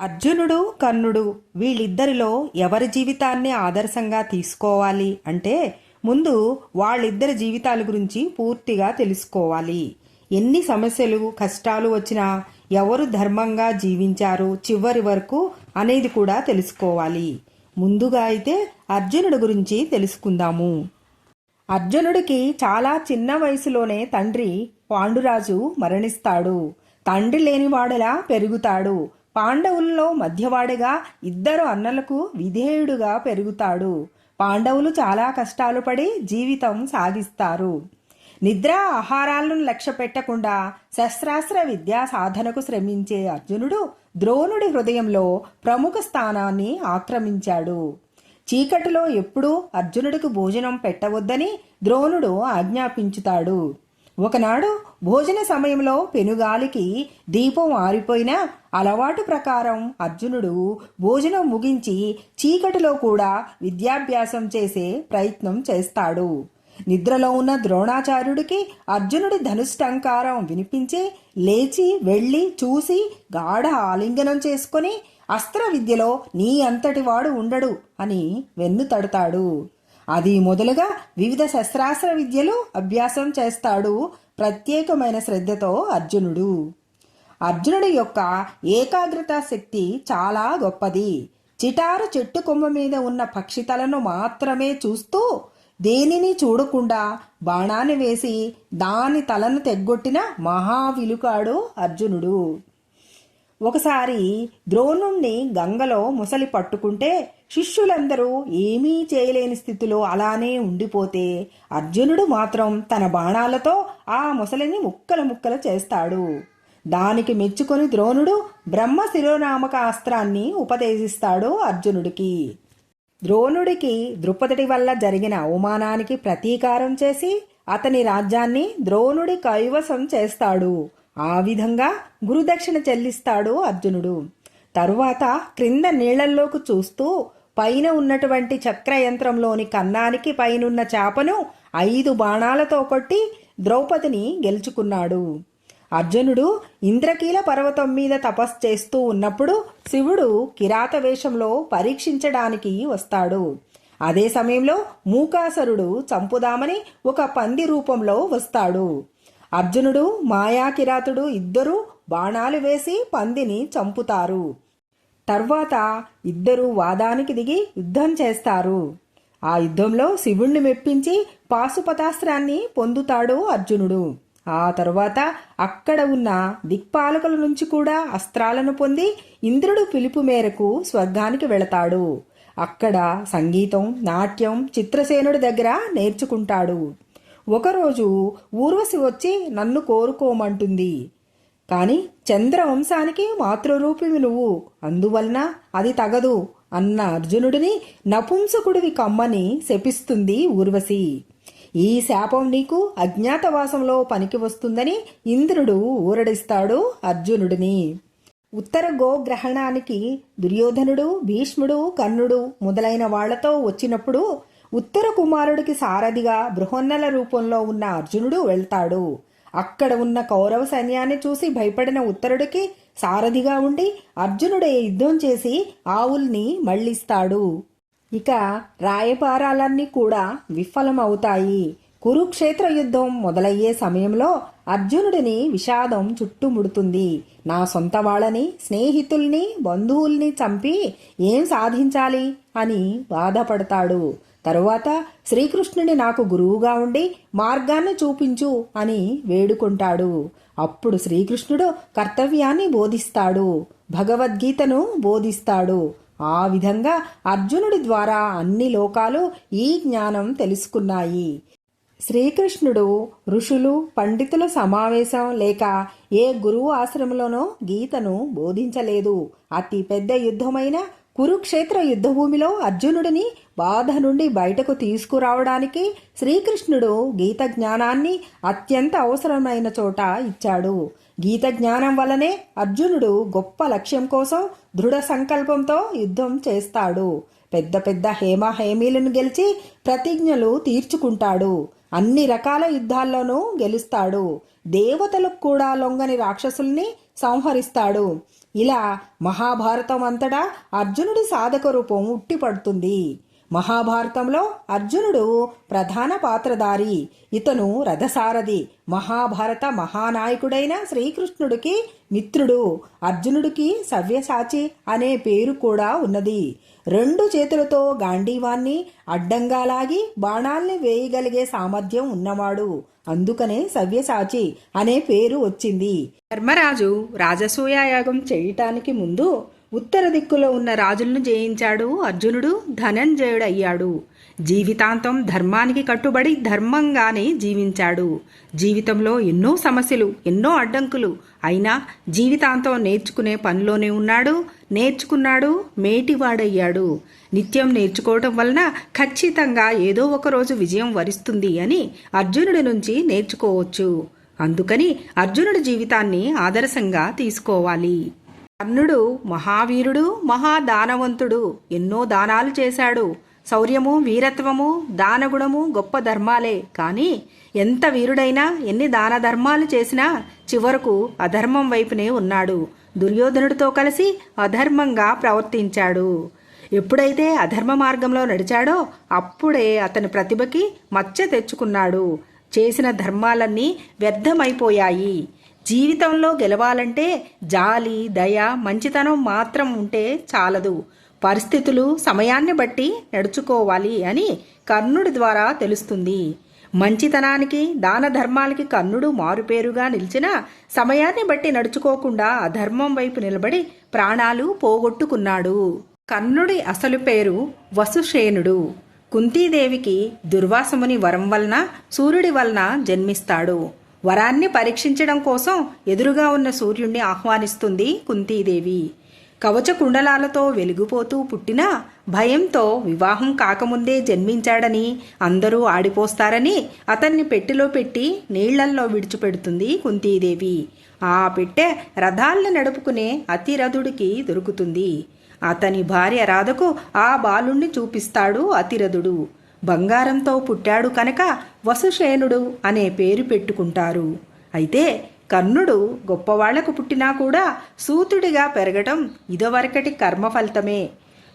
అర్జునుడు కర్ణుడు వీళ్ళిద్దరిలో ఎవరి జీవితాన్ని ఆదర్శంగా తీసుకోవాలి అంటే ముందు వాళ్ళిద్దరి జీవితాల గురించి పూర్తిగా తెలుసుకోవాలి. ఎన్ని సమస్యలు కష్టాలు వచ్చినా ఎవరు ధర్మంగా జీవించారు చివరి వరకు అనేది కూడా తెలుసుకోవాలి. ముందుగా అయితే అర్జునుడి గురించి తెలుసుకుందాము. అర్జునుడికి చాలా చిన్న వయసులోనే తండ్రి పాండురాజు మరణిస్తాడు. తండ్రి లేనివాడలా పెరుగుతాడు. పాండవుల్లో మధ్యవాడిగా ఇద్దరు అన్నలకు విధేయుడుగా పెరుగుతాడు. పాండవులు చాలా కష్టాలు పడి జీవితం సాగిస్తారు. నిద్ర ఆహారాలను లక్ష్య పెట్టకుండా శస్త్రాస్త్ర విద్యా సాధనకు శ్రమించే అర్జునుడు ద్రోణుడి హృదయంలో ప్రముఖ స్థానాన్ని ఆక్రమించాడు. చీకటిలో ఎప్పుడూ అర్జునుడికి భోజనం పెట్టవద్దని ద్రోణుడు ఆజ్ఞాపించుతాడు. ఒకనాడు భోజన సమయంలో పెనుగాలికి దీపం ఆరిపోయినా అలవాటు ప్రకారం అర్జునుడు భోజనం ముగించి చీకటిలో కూడా విద్యాభ్యాసం చేసే ప్రయత్నం చేస్తాడు. నిద్రలో ఉన్న ద్రోణాచార్యుడికి అర్జునుడి ధనుష్టంకారం వినిపించి లేచి వెళ్ళి చూసి గాఢ ఆలింగనం చేసుకొని అస్త్ర విద్యలో నీ అంతటి వాడు ఉండడు అని వెన్ను తడతాడు. అది మొదలుగా వివిధ శస్త్రాస్త్ర విద్యలు అభ్యాసం చేస్తాడు ప్రత్యేకమైన శ్రద్ధతో అర్జునుడు. అర్జునుడి యొక్క ఏకాగ్రత శక్తి చాలా గొప్పది. చిటారు చెట్టు కొమ్మ మీద ఉన్న పక్షి తలను మాత్రమే చూస్తూ దేనిని చూడకుండా బాణాన్ని వేసి దాని తలను తెగ్గొట్టిన మహావిలుకాడు అర్జునుడు. ఒకసారి ద్రోణుణ్ణి గంగలో ముసలి పట్టుకుంటే శిష్యులందరూ ఏమీ చేయలేని స్థితిలో అలానే ఉండిపోతే అర్జునుడు మాత్రం తన బాణాలతో ఆ ముసలిని ముక్కలు ముక్కలు చేస్తాడు. దానికి మెచ్చుకొని ద్రోణుడు బ్రహ్మ శిరోనామక అస్త్రాన్ని ఉపదేశిస్తాడు అర్జునుడికి. ద్రోణుడికి ద్రుపదుడి వల్ల జరిగిన అవమానానికి ప్రతీకారం చేసి అతని రాజ్యాన్ని ద్రోణుడి కైవసం చేస్తాడు. ఆ విధంగా గురుదక్షిణ చెల్లిస్తాడు అర్జునుడు. తరువాత క్రింద నీళ్ళల్లోకి చూస్తూ పైన ఉన్నటువంటి చక్రయంత్రంలోని కన్నానికి పైనున్న చేపను ఐదు బాణాలతో కొట్టి ద్రౌపదిని గెలుచుకున్నాడు. అర్జునుడు ఇంద్రకీల పర్వతం మీద తపస్సు చేస్తూ ఉన్నప్పుడు శివుడు కిరాత వేషంలో పరీక్షించడానికి వస్తాడు. అదే సమయంలో మూకాసరుడు చంపుదామని ఒక పంది రూపంలో వస్తాడు. అర్జునుడు మాయాకిరాతుడు ఇద్దరూ బాణాలు వేసి పందిని చంపుతారు. తర్వాత ఇద్దరూ వాదానికి దిగి యుద్ధం చేస్తారు. ఆ యుద్ధంలో శివుణ్ణి మెప్పించి పాశుపతాస్త్రాన్ని పొందుతాడు అర్జునుడు. ఆ తరువాత అక్కడ ఉన్న దిక్పాలకుల నుంచి కూడా అస్త్రాలను పొంది ఇంద్రుడు పిలుపు మేరకు స్వర్గానికి వెళతాడు. అక్కడ సంగీతం నాట్యం చిత్రసేనుడి దగ్గర నేర్చుకుంటాడు. ఒకరోజు ఊర్వశి వచ్చి నన్ను కోరుకోమంటుంది. కాని చంద్రవంశానికి మాతృరూపివి నువ్వు. అందువలన అది తగదు అన్న అర్జునుడిని నపుంసకుడివి కమ్మని శపిస్తుంది ఊర్వశి. ఈ శాపం నీకు అజ్ఞాతవాసంలో పనికి వస్తుందని ఇంద్రుడు ఊరడిస్తాడు అర్జునుడిని. ఉత్తర గోగ్రహణానికి దుర్యోధనుడు భీష్ముడు కర్ణుడు మొదలైన వాళ్ళతో వచ్చినప్పుడు ఉత్తర కుమారుడికి సారథిగా బృహన్నల రూపంలో ఉన్న అర్జునుడు వెళ్తాడు. అక్కడ ఉన్న కౌరవ సైన్యాన్ని చూసి భయపడిన ఉత్తరుడికి సారథిగా ఉండి అర్జునుడే యుద్ధం చేసి ఆవుల్ని మళ్ళిస్తాడు ఇక రాయపారాలన్నీ కూడా విఫలమవుతాయి. కురుక్షేత్ర యుద్ధం మొదలయ్యే సమయంలో అర్జునుడిని విషాదం చుట్టుముడుతుంది. నా సొంత వాళ్ళని స్నేహితుల్ని బంధువుల్ని చంపి ఏం సాధించాలి అని బాధపడతాడు. తరువాత శ్రీకృష్ణుని నాకు గురువుగా ఉండి మార్గాన్ని చూపించు అని వేడుకుంటాడు. అప్పుడు శ్రీకృష్ణుడు కర్తవ్యాన్ని బోధిస్తాడు. భగవద్గీతను బోధిస్తాడు. ఆ విధంగా అర్జునుడి ద్వారా అన్ని లోకాలు ఈ జ్ఞానం తెలుసుకున్నాయి. శ్రీకృష్ణుడు ఋషులు పండితుల సమావేశం లేక ఏ గురువు ఆశ్రమంలోనో గీతను బోధించలేదు. అతి పెద్ద యుద్ధమైన కురుక్షేత్ర యుద్ధభూమిలో అర్జునుడిని బాధ నుండి బయటకు తీసుకురావడానికి శ్రీకృష్ణుడు గీత జ్ఞానాన్ని అత్యంత అవసరమైన చోట ఇచ్చాడు. గీత జ్ఞానం వలనే అర్జునుడు గొప్ప లక్ష్యం కోసం దృఢ సంకల్పంతో యుద్ధం చేస్తాడు. పెద్ద పెద్ద హేమ హేమీలను గెలిచి ప్రతిజ్ఞలు తీర్చుకుంటాడు. అన్ని రకాల యుద్ధాల్లోనూ గెలుస్తాడు. దేవతలకు కూడా లొంగని రాక్షసుల్ని సంహరిస్తాడు. ఇలా మహాభారతం అంతటా అర్జునుడి సాధక రూపం ఉట్టిపడుతుంది. మహాభారతంలో అర్జునుడు ప్రధాన పాత్రధారి. ఇతను రథసారథి. మహాభారత మహానాయకుడైన శ్రీకృష్ణుడికి మిత్రుడు. అర్జునుడికి సవ్యసాచి అనే పేరు కూడా ఉన్నది. రెండు చేతులతో గాంధీవాన్ని అడ్డంగా లాగి బాణాల్ని వేయగలిగే సామర్థ్యం ఉన్నవాడు. అందుకనే సవ్యసాచి అనే పేరు వచ్చింది. ధర్మరాజు రాజసూయాయాగం చేయటానికి ముందు ఉత్తర దిక్కులో ఉన్న రాజులను జయించాడు అర్జునుడు ధనంజయుడయ్యాడు. జీవితాంతం ధర్మానికి కట్టుబడి ధర్మంగానే జీవించాడు. జీవితంలో ఎన్నో సమస్యలు ఎన్నో అడ్డంకులు అయినా జీవితాంతం నేర్చుకునే పనిలోనే ఉన్నాడు నేర్చుకున్నాడు మేటివాడయ్యాడు. నిత్యం నేర్చుకోవటం వలన ఖచ్చితంగా ఏదో ఒక రోజు విజయం వరిస్తుంది అని అర్జునుడి నుంచి నేర్చుకోవచ్చు. అందుకని అర్జునుడి జీవితాన్ని ఆదర్శంగా తీసుకోవాలి. కర్ణుడు మహావీరుడు మహాదానవంతుడు. ఎన్నో దానాలు చేశాడు. శౌర్యము వీరత్వము దానగుణము గొప్ప ధర్మాలే. కానీ ఎంత వీరుడైనా ఎన్ని దాన ధర్మాలు చేసినా చివరకు అధర్మం వైపునే ఉన్నాడు. దుర్యోధనుడితో కలిసి అధర్మంగా ప్రవర్తించాడు. ఎప్పుడైతే అధర్మ మార్గంలో నడిచాడో అప్పుడే అతని ప్రతిభకి మచ్చ తెచ్చుకున్నాడు. చేసిన ధర్మాలన్నీ వ్యర్థమైపోయాయి. జీవితంలో గెలవాలంటే జాలి దయ మంచితనం మాత్రం ఉంటే చాలదు. పరిస్థితులు సమయాన్ని బట్టి నడుచుకోవాలి అని కర్ణుడి ద్వారా తెలుస్తుంది. మంచితనానికి దాన ధర్మాలకి కర్ణుడు మారుపేరుగా నిలిచిన సమయాన్ని బట్టి నడుచుకోకుండా అధర్మం వైపు నిలబడి ప్రాణాలు పోగొట్టుకున్నాడు. కర్ణుడి అసలు పేరు వసుషేనుడు కుంతీదేవికి దుర్వాసముని వరం వలన సూర్యుడి వలన జన్మిస్తాడు. వరాన్ని పరీక్షించడం కోసం ఎదురుగా ఉన్న సూర్యుణ్ణి ఆహ్వానిస్తుంది కుంతీదేవి. కవచ కుండలాలతో వెలిగిపోతూ పుట్టిన భయంతో వివాహం కాకముందే జన్మించాడని అందరూ ఆడిపోస్తారని అతన్ని పెట్టెలో పెట్టి నీళ్ళల్లో విడిచిపెడుతుంది కుంతీదేవి. ఆ పెట్టె రథాల్ని నడుపుకునే అతిరథుడికి దొరుకుతుంది. అతని భార్య రాధకు ఆ బాలుణ్ణి చూపిస్తాడు అతిరథుడు. బంగారంతో పుట్టాడు కనుక వసుషేనుడు అనే పేరు పెట్టుకుంటారు. అయితే కర్ణుడు గొప్పవాళ్ళకు పుట్టినా కూడా సూతుడిగా పెరగటం ఇదివరకటి కర్మఫలితమే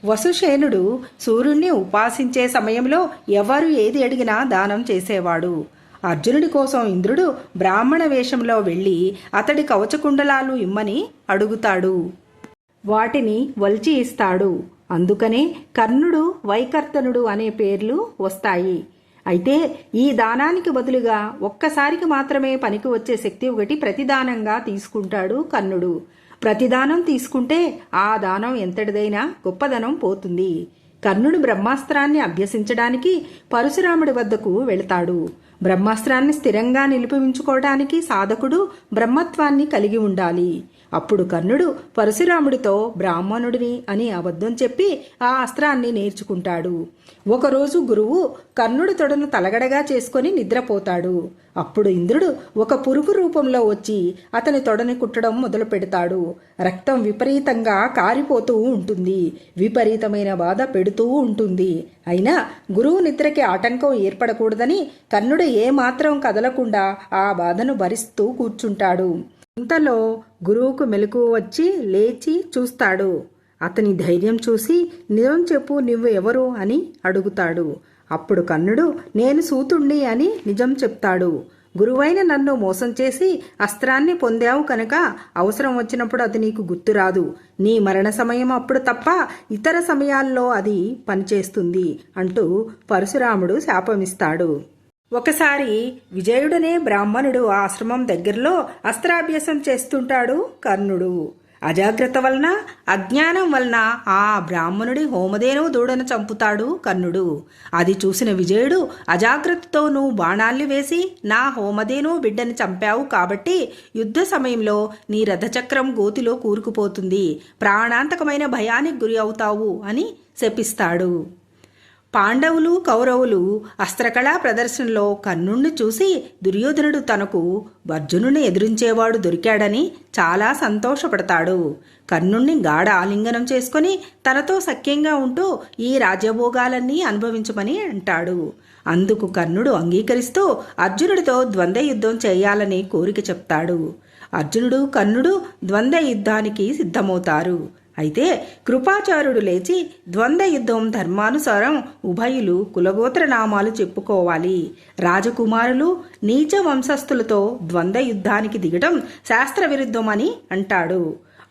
వసుశేనుడు సూర్యుణ్ణి ఉపాసించే సమయంలో ఎవరు ఏది అడిగినా దానం చేసేవాడు. అర్జునుడి కోసం ఇంద్రుడు బ్రాహ్మణ వేషంలో వెళ్ళి అతడి కవచకుండలాలు ఇమ్మని అడుగుతాడు. వాటిని వల్చి ఇస్తాడు. అందుకనే కర్ణుడు వైకర్తనుడు అనే పేర్లు వస్తాయి. అయితే ఈ దానానికి బదులుగా ఒక్కసారికి మాత్రమే పనికి వచ్చే శక్తి ఒకటి ప్రతిదానంగా తీసుకుంటాడు కర్ణుడు. ప్రతిదానం తీసుకుంటే ఆ దానం ఎంతటిదైనా గొప్పదనం పోతుంది. కర్ణుడు బ్రహ్మాస్త్రాన్ని అభ్యసించడానికి పరశురాముడి వద్దకు వెళతాడు. బ్రహ్మాస్త్రాన్ని స్థిరంగా నిలిపించుకోవడానికి సాధకుడు బ్రహ్మత్వాన్ని కలిగి ఉండాలి. అప్పుడు కర్ణుడు పరశురాముడితో బ్రాహ్మణుడిని అని అబద్ధం చెప్పి ఆ అస్త్రాన్ని నేర్చుకుంటాడు. ఒకరోజు గురువు కర్ణుడి తొడను తలగడగా చేసుకొని నిద్రపోతాడు. అప్పుడు ఇంద్రుడు ఒక పురుగు రూపంలో వచ్చి అతని తొడని కుట్టడం మొదలు పెడతాడు రక్తం విపరీతంగా కారిపోతూ ఉంటుంది. విపరీతమైన బాధ పెడుతూ ఉంటుంది. అయినా గురువు నిద్రకి ఆటంకం ఏర్పడకూడదని కర్ణుడు ఏమాత్రం కదలకుండా ఆ బాధను భరిస్తూ కూర్చుంటాడు. ఇంతలో గురువుకు మెలకు వచ్చి లేచి చూస్తాడు. అతని ధైర్యం చూసి నిజం చెప్పు నువ్వు ఎవరు అని అడుగుతాడు. అప్పుడు కన్నుడు నేను సూతుణ్ణి అని నిజం చెప్తాడు. గురువైన నన్ను మోసం చేసి అస్త్రాన్ని పొందావు కనుక అవసరం వచ్చినప్పుడు అది నీకు గుర్తురాదు నీ మరణ సమయం అప్పుడు తప్ప ఇతర సమయాల్లో అది పనిచేస్తుంది అంటూ పరశురాముడు శాపమిస్తాడు. ఒకసారి విజయుడనే బ్రాహ్మణుడు ఆశ్రమం దగ్గరలో అస్త్రాభ్యాసం చేస్తుంటాడు కర్ణుడు. అజాగ్రత్త వలన అజ్ఞానం వలన ఆ బ్రాహ్మణుడి హోమధేనువు దూడను చంపుతాడు కర్ణుడు. అది చూసిన విజయుడు అజాగ్రత్తతో నువ్వు బాణాల్ని వేసి నా హోమధేను బిడ్డని చంపావు కాబట్టి యుద్ధ సమయంలో నీ రథచక్రం గోతిలో కూరుకుపోతుంది. ప్రాణాంతకమైన భయానికి గురి అవుతావు అని శపిస్తాడు. పాండవులు కౌరవులు అస్త్రకళా ప్రదర్శనలో కర్ణుణ్ణి చూసి దుర్యోధనుడు తనకు అర్జునుని ఎదిరించేవాడు దొరికాడని చాలా సంతోషపడతాడు. కర్ణుణ్ణి గాఢ ఆలింగనం చేసుకొని తనతో సఖ్యంగా ఉంటూ ఈ రాజ్యభోగాలన్నీ అనుభవించమని అంటాడు. అందుకు కర్ణుడు అంగీకరిస్తూ అర్జునుడితో ద్వంద్వ యుద్ధం చేయాలని కోరిక చెప్తాడు. అర్జునుడు కర్ణుడు ద్వంద్వ యుద్ధానికి సిద్ధమవుతారు. అయితే కృపాచార్యుడు లేచి ద్వంద్వ యుద్ధం ధర్మానుసారం ఉభయులు కులగోత్ర నామాలు చెప్పుకోవాలి. రాజకుమారులు నీచ వంశస్థులతో ద్వంద్వ యుద్ధానికి దిగటం శాస్త్ర అంటాడు.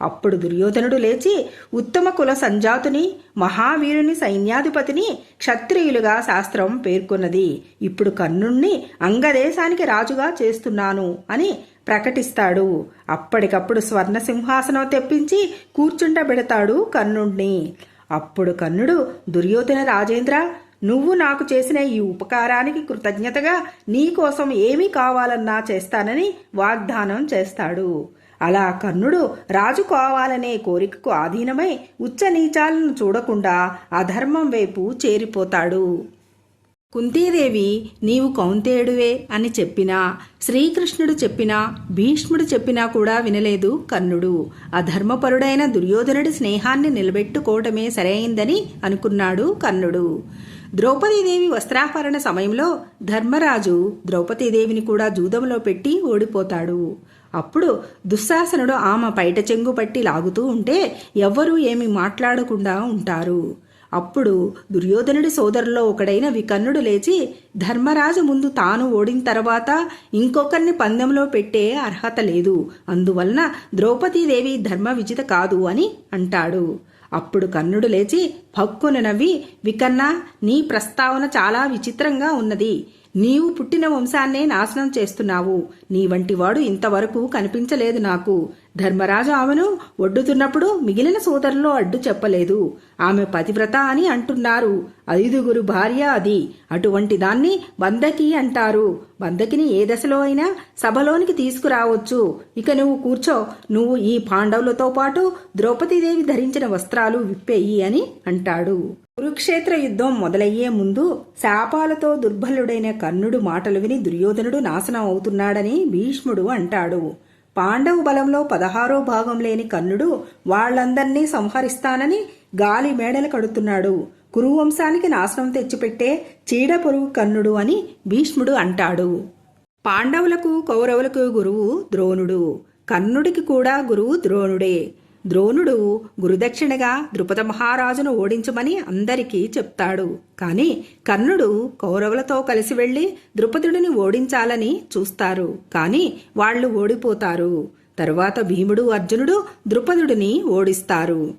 అప్పుడు దుర్యోధనుడు లేచి ఉత్తమ కుల సంజాతుని మహావీరుని సైన్యాధిపతిని క్షత్రియులుగా శాస్త్రం పేర్కొన్నది. ఇప్పుడు కర్ణుణ్ణి అంగదేశానికి రాజుగా చేస్తున్నాను అని ప్రకటిస్తాడు. అప్పటికప్పుడు స్వర్ణ సింహాసనం తెప్పించి కూర్చుండబెడతాడు కర్ణుణ్ణి. అప్పుడు కర్ణుడు దుర్యోధన రాజేంద్ర నువ్వు నాకు చేసిన ఈ ఉపకారానికి కృతజ్ఞతగా నీకోసం ఏమి కావాలన్నా చేస్తానని వాగ్దానం చేస్తాడు. అలా కర్ణుడు రాజు కావాలనే కోరికకు ఆధీనమై ఉచ్చనీచాలను చూడకుండా అధర్మం వైపు చేరిపోతాడు. కుంతీదేవి నీవు కౌంతేయుడువే అని చెప్పినా శ్రీకృష్ణుడు చెప్పినా భీష్ముడు చెప్పినా కూడా వినలేదు కర్ణుడు. అధర్మపరుడైన దుర్యోధనుడి స్నేహాన్ని నిలబెట్టుకోవటమే సరైందని అనుకున్నాడు కర్ణుడు. ద్రౌపదీదేవి వస్త్రాపరణ సమయంలో ధర్మరాజు ద్రౌపదీదేవిని కూడా జూదంలో పెట్టి ఓడిపోతాడు. అప్పుడు దుశ్శాసనుడు ఆమె పైట చెంగు పట్టి లాగుతూ ఉంటే ఎవ్వరూ ఏమి మాట్లాడకుండా ఉంటారు. అప్పుడు దుర్యోధనుడి సోదరులో ఒకడైన వికర్ణుడు లేచి ధర్మరాజు ముందు తాను ఓడిన తర్వాత ఇంకొకరిని పందెంలో పెట్టే అర్హత లేదు. అందువలన ద్రౌపదీదేవి ధర్మ విజిత కాదు అని అంటాడు. అప్పుడు కర్ణుడు లేచి భక్కును నవ్వి వికన్న నీ ప్రస్తావన చాలా విచిత్రంగా ఉన్నది. నీవు పుట్టిన వంశాన్నే నాశనం చేస్తున్నావు. నీ వంటివాడు ఇంతవరకు కనిపించలేదు నాకు. ధర్మరాజు ఆమెను ఒడ్డుతున్నప్పుడు మిగిలిన సోదరులో అడ్డు చెప్పలేదు. ఆమె పతివ్రత అని అంటున్నారు. ఐదుగురు భార్య అది. అటువంటి దాన్ని బందకి అంటారు. బందకిని ఏ దశలో అయినా సభలోనికి తీసుకురావచ్చు. ఇక నువ్వు కూర్చో. నువ్వు ఈ పాండవులతో పాటు ద్రౌపదీదేవి ధరించిన వస్త్రాలు విప్పేయి అని అంటాడు. కురుక్షేత్ర యుద్ధం మొదలయ్యే ముందు శాపాలతో దుర్బలుడైన కర్ణుడు మాటలు విని దుర్యోధనుడు నాశనం అవుతున్నాడని భీష్ముడు అంటాడు. పాండవ బలంలో పదహారో భాగం లేని కర్ణుడు వాళ్ళందర్నీ సంహరిస్తానని గాలి మేడలు కడుతున్నాడు. కురువంశానికి నాశనం తెచ్చిపెట్టే చీడ పొరుగు కర్ణుడు అని భీష్ముడు అంటాడు. పాండవులకు కౌరవులకు గురువు ద్రోణుడు. కర్ణుడికి కూడా గురువు ద్రోణుడే. ద్రోణుడు గురుదక్షిణగా ద్రుపద మహారాజును ఓడించమని అందరికీ చెప్తాడు. కాని కర్ణుడు కౌరవులతో కలిసి వెళ్ళి ద్రుపదుడిని ఓడించాలని చూస్తారు. కాని వాళ్ళు ఓడిపోతారు. తరువాత భీముడు అర్జునుడు ద్రుపదుడిని ఓడిస్తారు.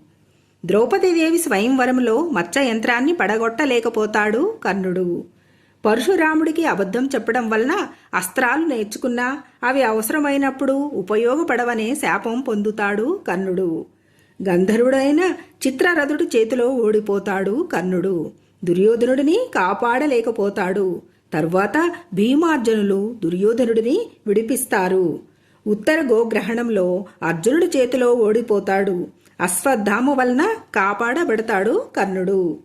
ద్రౌపదీదేవి స్వయంవరంలో మచ్చ యంత్రాన్ని పడగొట్టలేకపోతాడు కర్ణుడు. పరశురాముడికి అబద్ధం చెప్పడం వలన అస్త్రాలు నేర్చుకున్నా అవి అవసరమైనప్పుడు ఉపయోగపడవనే శాపం పొందుతాడు కర్ణుడు. గంధర్వుడైన చిత్రరథుడి చేతిలో ఓడిపోతాడు కర్ణుడు. దుర్యోధనుడిని కాపాడలేకపోతాడు. తరువాత భీమార్జునులు దుర్యోధనుడిని విడిపిస్తారు. ఉత్తర గోగ్రహణంలో అర్జునుడి చేతిలో ఓడిపోతాడు. అశ్వత్థామ వలన కాపాడబడతాడు కర్ణుడు.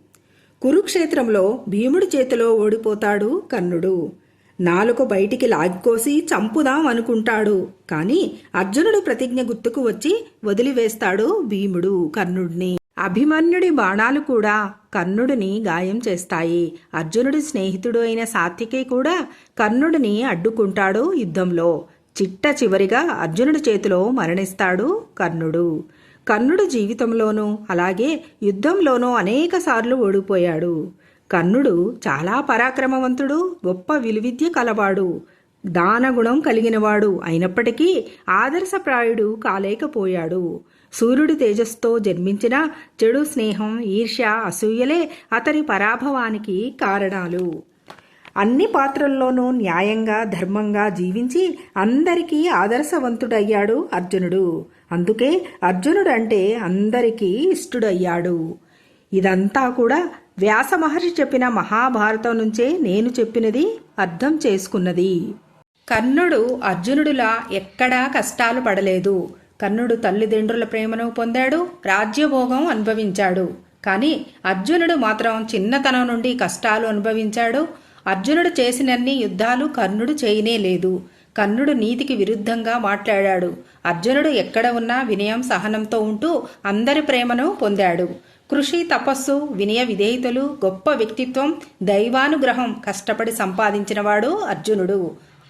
కురుక్షేత్రంలో భీముడి చేతిలో ఓడిపోతాడు కర్ణుడు. నాలుక బయటికి లాగికోసి చంపుదాం అనుకుంటాడు. కానీ అర్జునుడు ప్రతిజ్ఞ గుర్తుకు వచ్చి వదిలివేస్తాడు భీముడు కర్ణుడిని. అభిమన్యుడి బాణాలు కూడా కర్ణుడిని గాయం చేస్తాయి. అర్జునుడి స్నేహితుడు అయిన సాత్యకి కూడా కర్ణుడిని అడ్డుకుంటాడు యుద్ధంలో. చిట్ట చివరిగా అర్జునుడి చేతిలో మరణిస్తాడు కర్ణుడు. కర్ణుడు జీవితంలోనూ అలాగే యుద్ధంలోనూ అనేకసార్లు ఓడిపోయాడు. కర్ణుడు చాలా పరాక్రమవంతుడు గొప్ప విలువిద్య కలవాడు దానగుణం కలిగినవాడు అయినప్పటికీ ఆదర్శప్రాయుడు కాలేకపోయాడు. సూర్యుడి తేజస్తో జన్మించిన చెడు స్నేహం ఈర్ష్య అసూయలే అతని పరాభవానికి కారణాలు. అన్ని పాత్రల్లోనూ న్యాయంగా ధర్మంగా జీవించి అందరికీ ఆదర్శవంతుడయ్యాడు అర్జునుడు. అందుకే అర్జునుడు అంటే అందరికీ ఇష్టుడయ్యాడు. ఇదంతా కూడా వ్యాస మహర్షి చెప్పిన మహాభారతం నుంచే నేను చెప్పినది అర్థం చేసుకున్నది. కర్ణుడు అర్జునుడిలా ఎక్కడా కష్టాలు పడలేదు. కర్ణుడు తల్లిదండ్రుల ప్రేమను పొందాడు రాజ్యభోగం అనుభవించాడు. కానీ అర్జునుడు మాత్రం చిన్నతనం నుండి కష్టాలు అనుభవించాడు. అర్జునుడు చేసినన్ని యుద్ధాలు కర్ణుడు చేయనే లేదు. కర్ణుడు నీతికి విరుద్ధంగా మాట్లాడాడు. అర్జునుడు ఎక్కడ ఉన్నా వినయం సహనంతో ఉంటూ అందరి ప్రేమను పొందాడు. కృషి తపస్సు వినయ విధేయతలు గొప్ప వ్యక్తిత్వం దైవానుగ్రహం కష్టపడి సంపాదించినవాడు అర్జునుడు.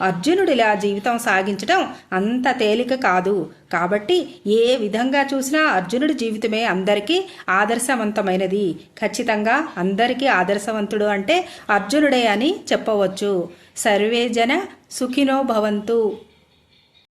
అర్జునుడిలా జీవితం సాగించటం అంత తేలిక కాదు. కాబట్టి ఏ విధంగా చూసినా అర్జునుడి జీవితమే అందరికీ ఆదర్శవంతమైనది. ఖచ్చితంగా అందరికీ ఆదర్శవంతుడు అంటే అర్జునుడే అని చెప్పవచ్చు. సర్వేజన సుఖినో భవంతు.